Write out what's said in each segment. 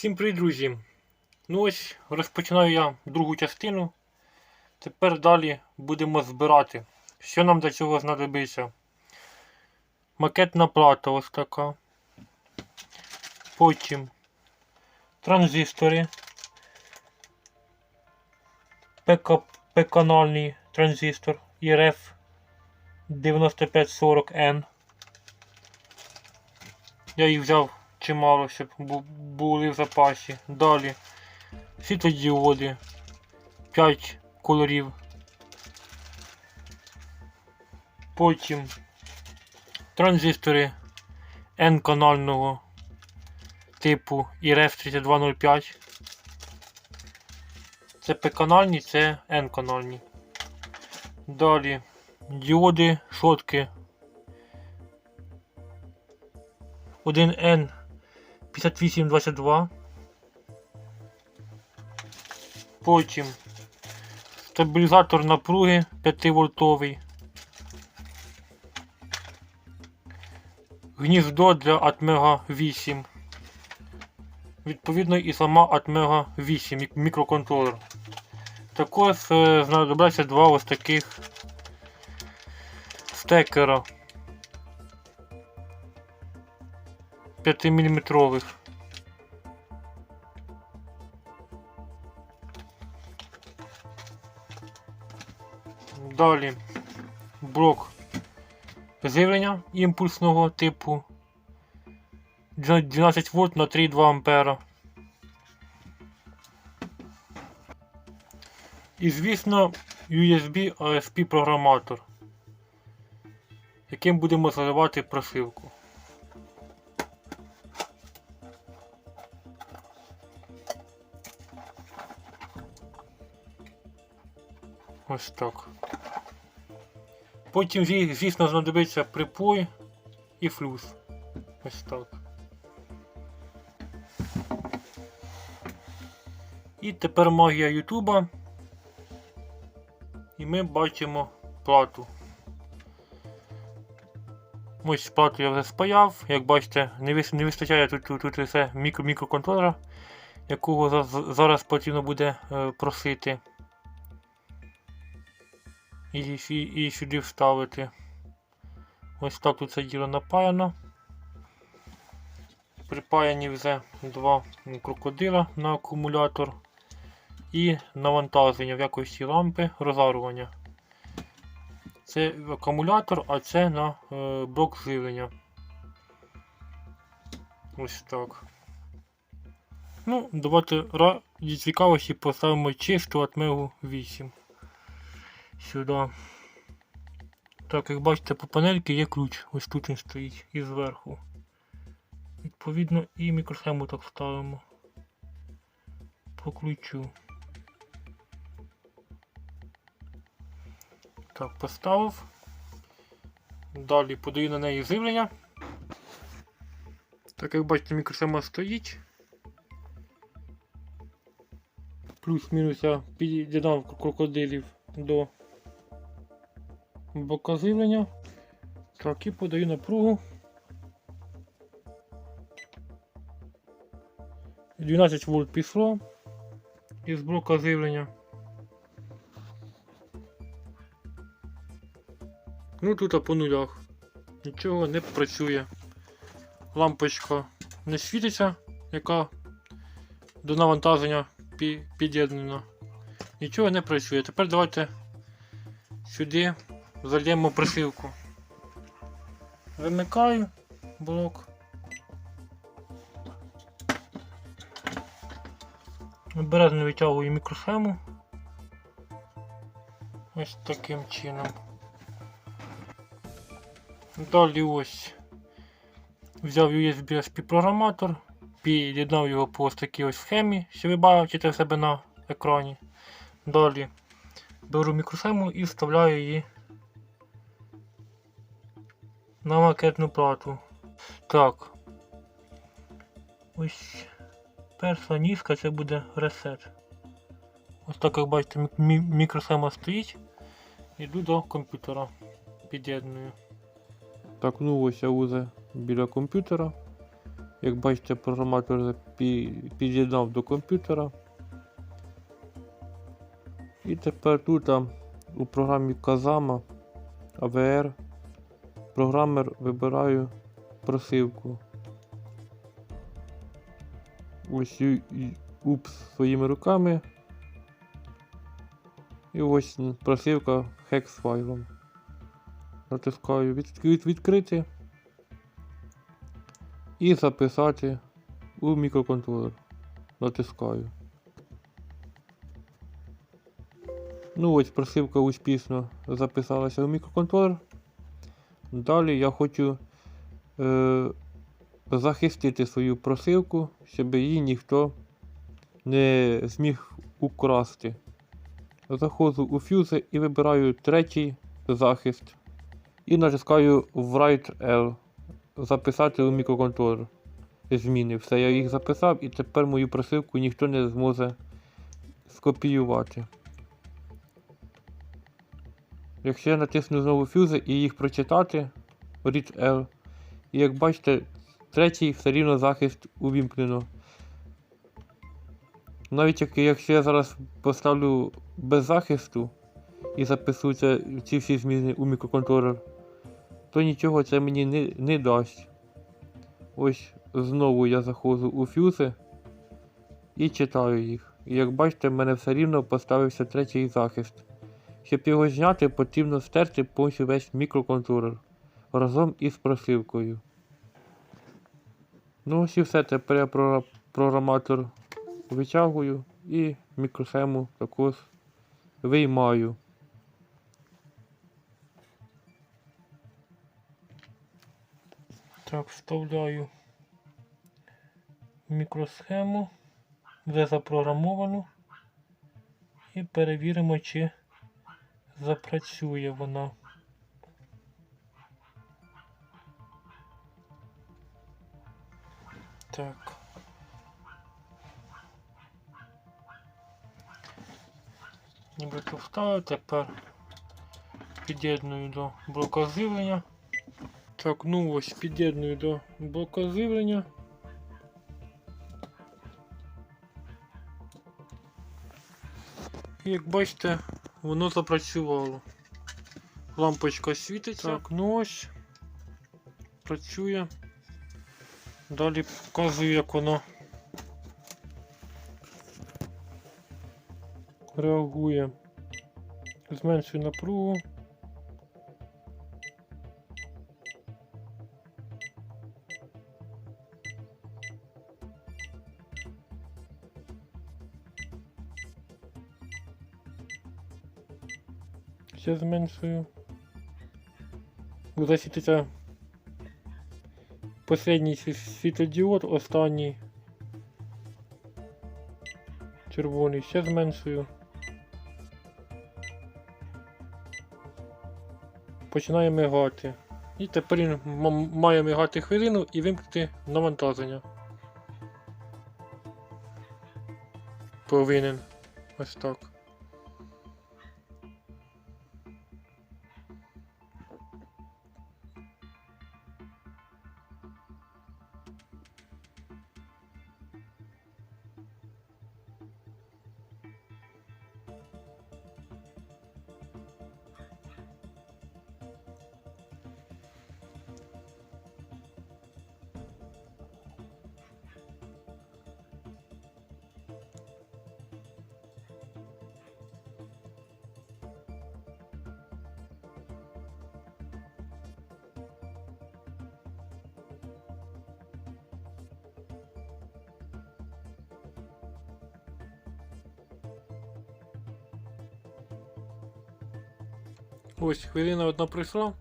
Всім привіт, друзі! Ну ось розпочинаю я другу частину. Тепер далі будемо збирати. Що нам для цього знадобиться? Макетна плата ось така. Потім транзистори. ПК-канальний транзистор IRF 9540N. Я їх взяв чимало, щоб були в запасі. Далі світлодіоди 5 кольорів. Потім транзистори N-канального типу IRF 3205. Це P-канальні, це N-канальні. Далі діоди, шотки 1N 5822. Потім стабілізатор напруги 5 вольтовий. Гніздо для Atmega 8. Відповідно і сама Atmega 8 мікроконтролер. Також е, знадобляться два ось таких стекера 5 мм. Далі блок живлення імпульсного типу 12 вольт на 3,2 ампера. І звісно USB ASP програматор, яким будемо заливати прошивку. Ось так. Потім, звісно, знадобиться припой і флюс. Ось так. І тепер магія Ютуба. І ми бачимо плату. Ось плату я вже спаяв. Як бачите, не, вис- не вистачає тут, тут, тут все мікро, мікроконтролера, якого за- за- зараз потрібно буде е, просити і, і, сюди вставити. Ось так тут це діло напаяно. Припаяні вже два крокодила на акумулятор і навантаження в якості лампи розарування. Це акумулятор, а це на е, блок живлення. Ось так. Ну, давайте раді цікавості поставимо чисту атмегу 8 сюди. Так, як бачите, по панельці є ключ. Ось тут він стоїть і зверху. Відповідно, і мікросхему так ставимо. По ключу. Так, поставив. Далі подаю на неї живлення. Так, як бачите, мікросхема стоїть. Плюс-мінус я під'єднав крокодилів до бока живлення. Так, і подаю напругу. 12 вольт пішло із блока живлення. Ну тут по нулях. Нічого не працює. Лампочка не світиться, яка до навантаження під'єднана. Нічого не працює. Тепер давайте сюди зальємо прошивку. Вимикаю блок. Обережно витягую мікросхему. Ось таким чином. Далі ось взяв USB SP програматор, під'єднав його по ось такій ось схемі, що ви бачите в себе на екрані. Далі беру мікросхему і вставляю її на макетну плату. Так. Ось перша ніжка це буде ресет. Ось так як бачите, мі- мі- мікросхема стоїть. Йду до комп'ютера. Під'єдную. Так, ну ось я уже біля комп'ютера. Як бачите, програматор під'єднав до комп'ютера. І тепер тут у програмі Kazama AVR програмер вибираю просивку. Ось упс своїми руками. І ось просивка хекс файлом. Натискаю від, відкрити і записати у мікроконтролер. Натискаю. Ну ось просивка успішно записалася у мікроконтролер. Далі я хочу е, захистити свою просивку, щоб її ніхто не зміг украсти. Заходжу у Fuse і вибираю третій захист. І натискаю Write L. Записати у мікроконтролер. Зміни. Все, я їх записав і тепер мою просивку ніхто не зможе скопіювати. Якщо я натисну знову фюзи і їх прочитати, Read L, і як бачите, третій все рівно захист увімкнено. Навіть якщо я зараз поставлю без захисту і це, ці всі зміни у мікроконтролер, то нічого це мені не, не дасть. Ось знову я заходжу у фюзи і читаю їх. І як бачите, в мене все рівно поставився третій захист. Щоб його зняти, потрібно стерти повністю весь мікроконтролер разом із просилкою. Ну ось і все, тепер я програматор витягую і мікросхему також виймаю. Так, вставляю мікросхему, вже запрограмовану, і перевіримо, чи запрацює вона. Так. Нібито вставив, тепер під'єдную до блока живлення. Так, ну ось під'єдную до блока живлення. І як бачите, воно запрацювало. Лампочка світиться. Так, нож. Працює. Далі показую, як воно реагує. Зменшую напругу. Ще зменшую. Засвітиться Последній сві- світлодіод, останній червоний, ще зменшую. Починає мигати. І тепер він має мигати хвилину і вимкнути навантаження. Повинен. Ось так. Ось хвилина одна пройшла,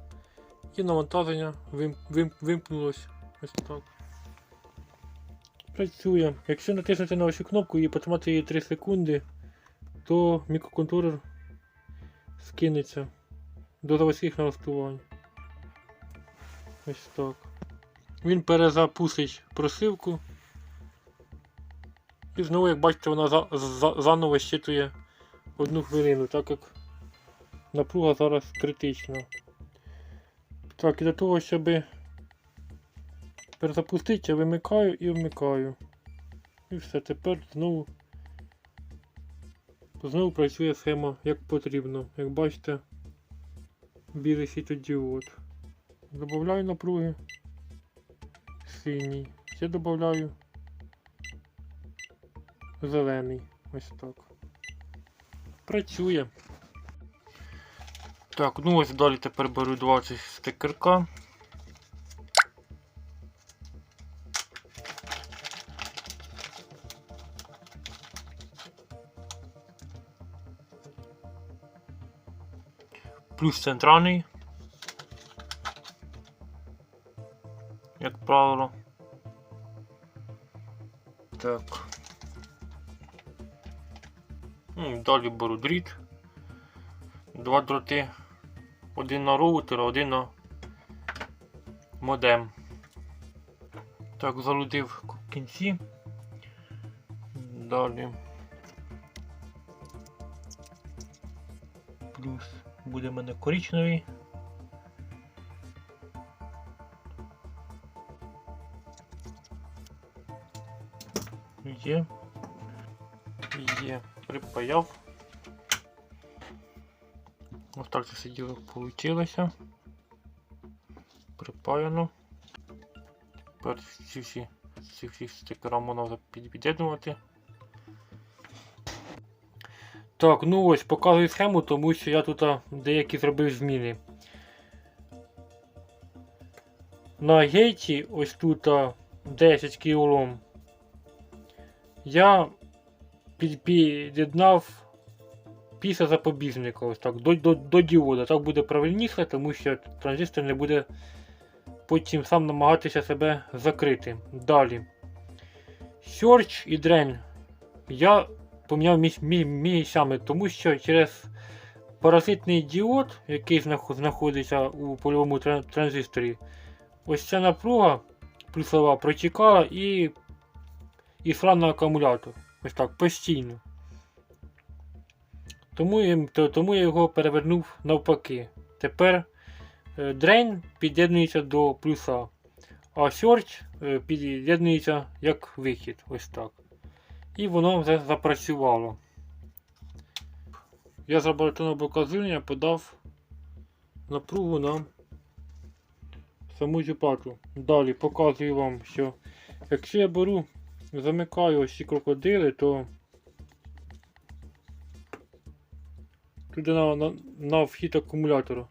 і навантаження вим, вим, вимкнулось. Ось так. Працює. Якщо натиснути на цю кнопку і потримати її 3 секунди, то мікроконтролер скинеться до заводських налаштувань. Ось так. Він перезапустить просивку. І знову, як бачите, вона за, за, заново щитує одну хвилину, так як напруга зараз критична. Так, і для того, щоб Тепер запустити, я вимикаю і вмикаю. І все, тепер знову. Знову працює схема як потрібно. Як бачите, білий світодіод. Добавляю напруги. Синій. Ще додаю зелений. Ось так. Працює. Так, ну ось далі тепер беру 20 стикерка. Плюс центральний. Як правило. Так. Ну, Далі беру дріт. Два дроти. Один на роутер, один на модем. Так, залудив кінці. Далі. Плюс буде в мене коричневий. Є. Є. Припаяв. Ось так це все діло вийшло. Припаяно. Тепер ці всі, ці всі стикера можна під'єднувати. Так, ну ось показую схему, тому що я тут деякі зробив зміни. На гейті ось тут 10 кілом я під- під'єднав після запобіжника ось так, до, до, до діода. Так буде правильніше, тому що транзистор не буде потім сам намагатися себе закрити. Далі. Search і Drain я поміняв міс- тому що через паразитний діод, який знаходиться у польовому транзисторі, ось ця напруга плюсова протікала і, і йшла на акумулятор. Ось так, постійно. Тому я, то- тому я його перевернув навпаки. Тепер е, Drain під'єднується до плюса, а Search е, під'єднується як вихід. Ось так. І воно вже запрацювало. Я з лабораторного блока подав напругу на саму цю плату. Далі показую вам, що якщо я беру, замикаю ось ці крокодили, то туди на, на, на вхід акумулятора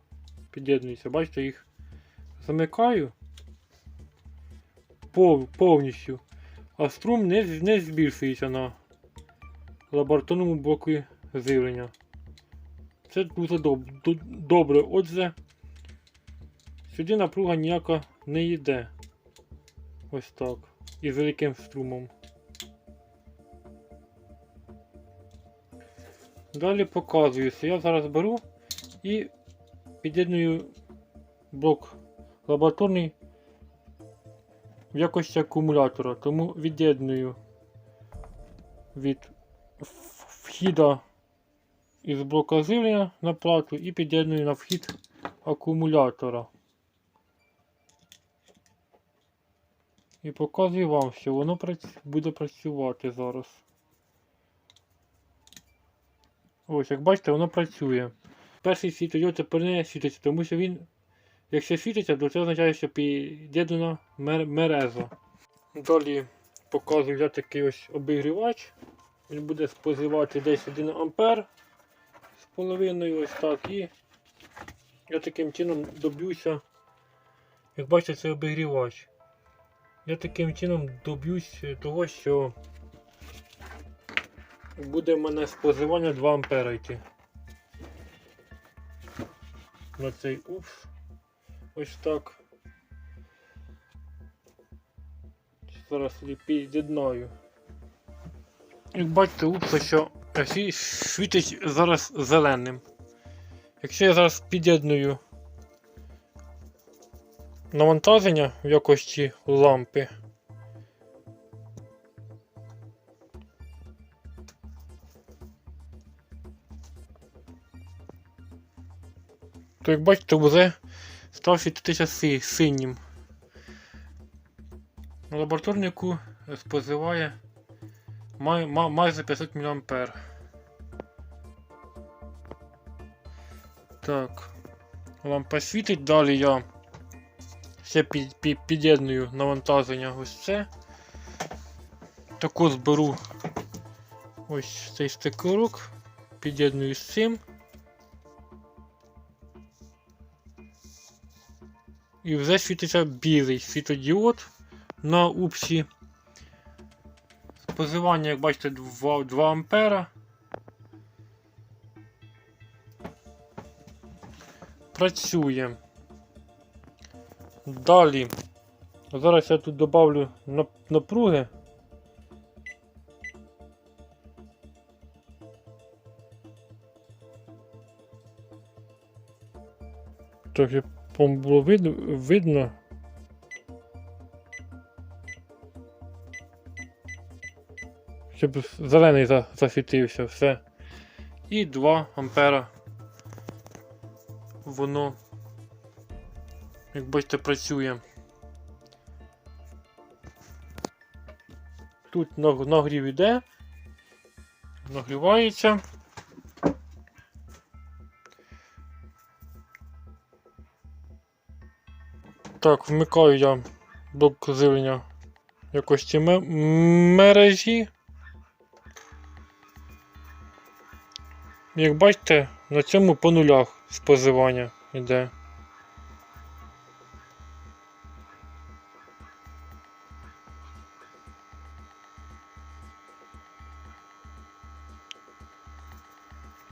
під'єднується. Бачите, їх замикаю пов, повністю, а струм не, не збільшується на лабораторному блоку живлення. Це дуже доб, ду- добре. Отже, сюди напруга ніяка не йде. Ось так. Із великим струмом. Далі показую, що я зараз беру і під'єдную блок лабораторний в якості акумулятора, тому від'єдную від вхіда із блока живлення на плату і під'єдную на вхід акумулятора. І показую вам, що воно буде працювати зараз. Ось, як бачите, воно працює. Перший світодіод тепер не світиться, тому що він, якщо світиться, то це означає, що під'єднана мер- мережа. Далі показую я такий ось обігрівач. Він буде споживати десь 1 ампер з половиною ось так. І я таким чином доб'юся, як бачите, це обігрівач. Я таким чином доб'юсь того, що буде в мене споживання 2 ампера йти. На цей упс. Ось так. Зараз під'єднаю. Як бачите, упс, що світить зараз зеленим. Якщо я зараз під'єдную навантаження в якості лампи. То як бачите, вже став світитися си- синім. лабораторнику споживає май, ма- майже 500 мА. Так. Лампа світить, далі я ще під, під, під'єдную навантаження ось це. Також беру ось цей стикерок, під'єдную з цим. І вже світиться білий світодіод на упсі. Споживання, як бачите, 2, 2 ампера. Працює. Далі. Зараз я тут добавлю нап- напруги. Так, щоб вам було видно, видно. Щоб зелений за, засвітився, все. І 2 ампера. Воно, як бачите, працює. Тут нагрів іде. Нагрівається. Так, вмикаю я блок живлення якості мережі. Як бачите, на цьому по нулях споживання йде.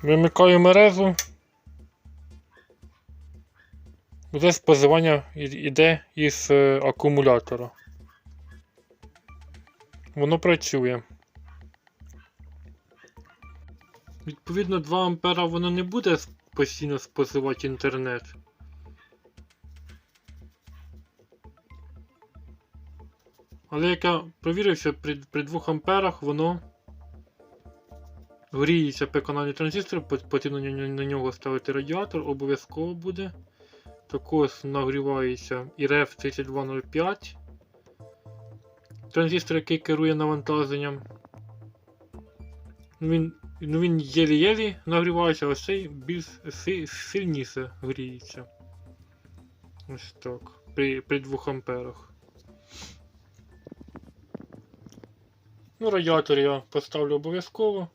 Вимикаю мережу. Вже споживання іде із е, акумулятора. Воно працює. Відповідно, 2 ампера воно не буде постійно споживати інтернет. Але як я провірив, що при, при 2 амперах воно гріється переконання транзистор, пот- потрібно на нього ставити радіатор, обов'язково буде. Також нагрівається і RF 3205. Транзистор, який керує навантаженням. Ну, Він, ну він єлі-єлі нагрівається, а цей більш си- сильніше гріється. Ось так. При, при 2 амперах. Ну, радіатор я поставлю обов'язково.